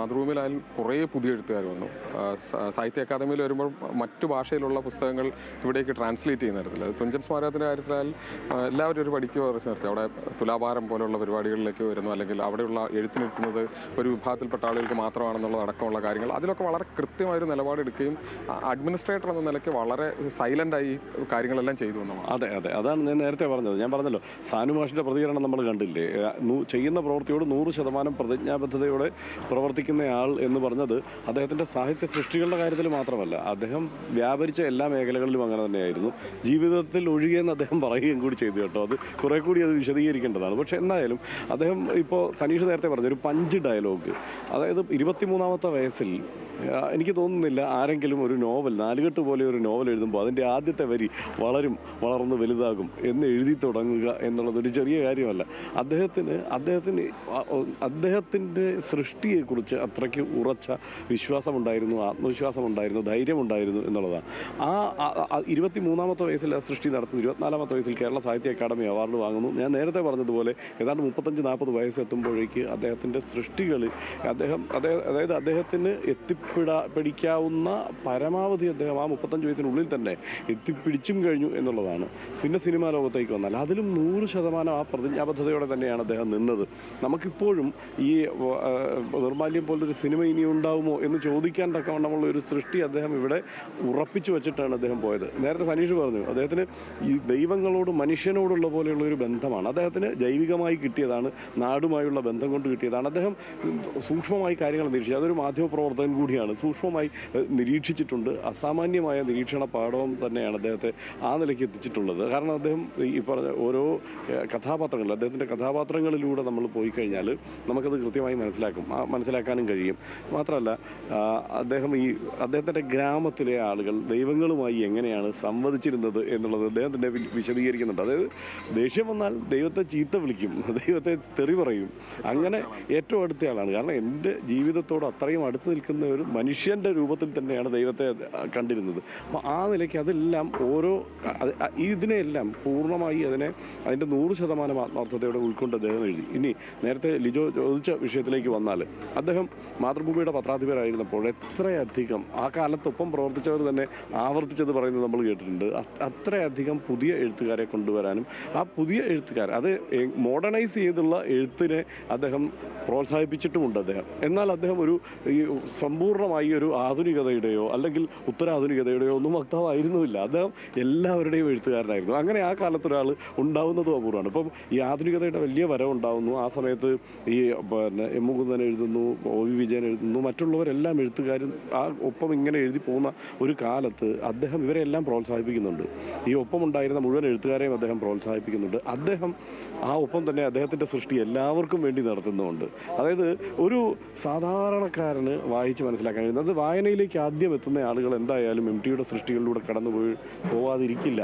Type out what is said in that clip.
മാതൃഭൂമിയിലായാലും കുറേ പുതിയ എഴുത്തുകാർ വന്നു. സാഹിത്യ അക്കാദമിയിൽ വരുമ്പോൾ മറ്റു ഭാഷയിലുള്ള പുസ്തകങ്ങൾ ഇവിടേക്ക് ട്രാൻസ്ലേറ്റ് ചെയ്യുന്ന തരത്തിൽ തുഞ്ചൻ സ്മാരകത്തിന്റെ കാര്യത്തിലായാലും എല്ലാവരും ഒരു പഠിക്കുക കുറച്ച് നിർത്തി. അവിടെ തുലാഭാരം പോലുള്ള പരിപാടികളിലേക്ക് വരുന്നു. അല്ലെങ്കിൽ അവിടെയുള്ള എഴുത്തിനെത്തുന്നത് ഒരു വിഭാഗത്തിൽപ്പെട്ട ആളുകൾക്ക് മാത്രമാണെന്നുള്ളത് അടക്കമുള്ള കാര്യങ്ങൾ. അതിലൊക്കെ വളരെ കൃത്യമായൊരു നിലപാടെടുക്കുകയും അഡ്മിനിസ്ട്രേറ്റർ എന്ന നിലയ്ക്ക് വളരെ സൈലന്റായി കാര്യങ്ങളെല്ലാം ചെയ്തു എന്നാണ് അതെ അതെ. അതാണ് ഞാൻ നേരത്തെ പറഞ്ഞത്. ഞാൻ പറഞ്ഞല്ലോ സാനു മാഷിന്റെ പ്രതികരണം നമ്മൾ കണ്ടില്ലേ? ചെയ്യുന്ന പ്രവൃത്തിയോട് നൂറ് ശതമാനം പ്രതിജ്ഞാബദ്ധതയോടെ പ്രവർത്തിക്കുന്നയാൾ എന്ന് പറഞ്ഞത് അദ്ദേഹത്തിന്റെ സാഹിത്യ സൃഷ്ടികളുടെ കാര്യത്തിൽ മാത്രമല്ല. അദ്ദേഹം വ്യാപരിച്ച എല്ലാ മേഖലകളിലും അങ്ങനെ തന്നെയായിരുന്നു. ജീവിതത്തിൽ ഒഴുകിയെന്ന് അദ്ദേഹം പറയുകയും കൂടി ചെയ്തു കേട്ടോ. അത് കുറെ കൂടി അത് വിശദീകരിക്കേണ്ടതാണ്. പക്ഷെ എന്തായാലും അദ്ദേഹം ഇപ്പോൾ സനീഷ് നേരത്തെ പറഞ്ഞു ഒരു പഞ്ച് ഡയലോഗ് അതായത് ഇരുപത്തിമൂന്നാമത്തെ വയസ്സിൽ എനിക്ക് തോന്നുന്നില്ല ആരെങ്കിലും ഒരു നോവൽ നാലുകെട്ട് പോലെ ഒരു നോവൽ എഴുതുമ്പോൾ അതിന്റെ ആദ്യത്തെ വരി വളരും വളർന്ന് വലുതാകും എന്ന് എഴുതി തുടങ്ങുക എന്നുള്ളത് ഒരു ചെറിയ കാര്യമല്ല. അദ്ദേഹത്തിന് അദ്ദേഹത്തിന് അദ്ദേഹത്തിന്റെ സൃഷ്ടിയെക്കുറിച്ച് അത്രയ്ക്ക് ഉറച്ച വിശ്വാസമുണ്ടായിരുന്നു ആത്മവിശ്വാസമുണ്ടായിരുന്നു ധൈര്യമുണ്ടായിരുന്നു എന്നുള്ളതാണ്. ആ ഇരുപത്തി മൂന്നാമത്തെ വയസ്സിൽ ആ സൃഷ്ടി നടത്തുന്നു. ഇരുപത്തിനാലാമത്തെ വയസ്സിൽ കേരള സാഹിത്യ അക്കാദമി അവാർഡ് വാങ്ങുന്നു. ഞാൻ നേരത്തെ പറഞ്ഞതുപോലെ ഏതാണ്ട് മുപ്പത്തഞ്ച് നാൽപ്പത് വയസ്സെത്തുമ്പോഴേക്ക് അദ്ദേഹത്തിന്റെ സൃഷ്ടികൾ അദ്ദേഹം അദ്ദേഹം അതായത് അദ്ദേഹത്തിന് എത്തിപ്പിടാ പിടിക്കാവുന്ന പരമാവധി അദ്ദേഹം ആ മുപ്പത്തഞ്ച് വയസ്സിനുള്ളിൽ തന്നെ എത്തിപ്പിടിച്ചും കഴിഞ്ഞു എന്നുള്ളതാണ്. പിന്നെ സിനിമാ ലോകത്തേക്ക് വന്നാൽ അതിലും നൂറ് ശതമാനം ആ പ്രതിജ്ഞാബദ്ധതയോടെ തന്നെയാണ് അദ്ദേഹം നിന്നത്. നമുക്കിപ്പോഴും ഈ ആ, നിർമാല്യം പോലൊരു സിനിമ ഇനി ഉണ്ടാവുമോ എന്ന് ചോദിക്കാൻ തക്കവണ്ണമുള്ള ഒരു സൃഷ്ടി അദ്ദേഹം ഇവിടെ ഉറപ്പിച്ചു വെച്ചിട്ടാണ് അദ്ദേഹം പോയത്. നേരത്തെ സനീഷ് പറഞ്ഞു അദ്ദേഹത്തിന് ഈ ദൈവങ്ങളോട് മനുഷ്യനോടുള്ള പോലെയുള്ള ഒരു ബന്ധമാണ്. അദ്ദേഹത്തിന് ജൈവികമായി കിട്ടിയതാണ് നാടുമായുള്ള ബന്ധം കൊണ്ട് കിട്ടിയതാണ്. അദ്ദേഹം സൂക്ഷ്മമായി കാര്യങ്ങൾ നിരീക്ഷിച്ചു. അതൊരു മാധ്യമപ്രവർത്തകൻ കൂടിയാണ്. സൂക്ഷ്മമായി നിരീക്ഷിച്ചിട്ടുണ്ട്. അസാമാന്യമായ നിരീക്ഷണ പാഠവും തന്നെയാണ് അദ്ദേഹത്തെ ആ നിലയ്ക്ക് എത്തിച്ചിട്ടുള്ളത്. കാരണം അദ്ദേഹം ഈ പറഞ്ഞ ഓരോ കഥാപാത്രങ്ങൾ അദ്ദേഹത്തിന്റെ കഥാപാത്രങ്ങളിലൂടെ നമ്മൾ പോയി കഴിഞ്ഞാൽ നമുക്കത് കൃത്യമായി മനസ്സിലാക്കും. ആ മനസ്സിലാക്കാനും കഴിയും. മാത്രമല്ല അദ്ദേഹം ഈ അദ്ദേഹത്തിന്റെ ഗ്രാമത്തിലെ ആളുകൾ ദൈവങ്ങളുമായി എങ്ങനെയാണ് സംവദിച്ചിരുന്നത് എന്നുള്ളത് അദ്ദേഹം തന്നെ വിശദീകരിക്കുന്നുണ്ട്. അതായത് ദേഷ്യം വന്നാൽ ദൈവത്തെ ചീത്ത വിളിക്കും ദൈവത്തെ തെറി പറയും. അങ്ങനെ ഏറ്റവും അടുത്ത ആളാണ്. കാരണം എന്റെ ജീവിതത്തോട് അത്രയും അടുത്ത് നിൽക്കുന്ന ഒരു മനുഷ്യന്റെ രൂപത്തിൽ തന്നെയാണ് ദൈവത്തെ കണ്ടിരുന്നത്. അപ്പോൾ ആ നിലയ്ക്ക് അതെല്ലാം ഓരോ ഇതിനെയെല്ലാം പൂർണമായി അതിനെ അതിന്റെ നൂറ് ശതമാനം ആത്മാർത്ഥതയോടെ ഉൾക്കൊണ്ട് അദ്ദേഹം എഴുതി. ഇനി നേരത്തെ ലിജോ ചോദിച്ച വിഷയത്തിലേക്ക് വന്നാൽ അദ്ദേഹം മാതൃഭൂമിയുടെ പത്രാധിപരായിരുന്നപ്പോൾ എത്രയധികം ആ കാലത്തൊപ്പം പ്രവർത്തിച്ചവർ തന്നെ ആവർത്തിച്ചത് പറയുന്നത് നമ്മൾ കേട്ടിട്ടുണ്ട്. അത്രയധികം പുതിയ എഴുത്തുകാരെ കൊണ്ടുവരാനും ആ പുതിയ എഴുത്തുകാർ അത് മോഡേണൈസ് ചെയ്തുള്ള എഴുത്തിനെ അദ്ദേഹം പ്രോത്സാഹിപ്പിച്ചിട്ടുമുണ്ട് അദ്ദേഹം. എന്നാൽ അദ്ദേഹം ഒരു ഈ സമ്പൂർണമായി ഒരു ആധുനികതയുടെയോ അല്ലെങ്കിൽ ഉത്തരാധുനികതയുടെയോ ഒന്നും വക്താവായിരുന്നുമില്ല. അദ്ദേഹം എല്ലാവരുടെയും എഴുത്തുകാരനായിരുന്നു. അങ്ങനെ ആ കാലത്ത് ഒരാൾ ഉണ്ടാവുന്നതും അപൂർവമാണ്. ഇപ്പം ഈ ആധുനികതയുടെ വലിയ വരവുണ്ടാവുന്നു. ആ സമയത്ത് ഈ പിന്നെ എം മുകുന്ദൻ എഴുതുന്നു ഒ വി വിജയൻ എഴുതുന്നു മറ്റുള്ളവരെല്ലാം എഴുത്തുകാരും ആ ഒപ്പം ഇങ്ങനെ എഴുതി പോകുന്ന ഒരു കാലത്ത് അദ്ദേഹം ഇവരെല്ലാം പ്രോത്സാഹിപ്പിക്കുന്നുണ്ട്. ഈ ഒപ്പമുണ്ടായിരുന്ന മുഴുവൻ എഴുത്തുകാരെയും അദ്ദേഹം പ്രോത്സാഹിപ്പിക്കുന്നുണ്ട്. അദ്ദേഹം ആ ഒപ്പം തന്നെ അദ്ദേഹത്തിന്റെ സൃഷ്ടി എല്ലാവർക്കും വേണ്ടി നടത്തുന്നുമുണ്ട്. അതായത് ഒരു സാധാരണക്കാരന് വായിച്ച് മനസ്സിലാക്കാൻ കഴിയുന്നത് വായനയിലേക്ക് ആദ്യം എത്തുന്ന ആളുകൾ എന്തായാലും എം ടിയുടെ സൃഷ്ടികളിലൂടെ കടന്നുപോയി പോവാതിരിക്കില്ല.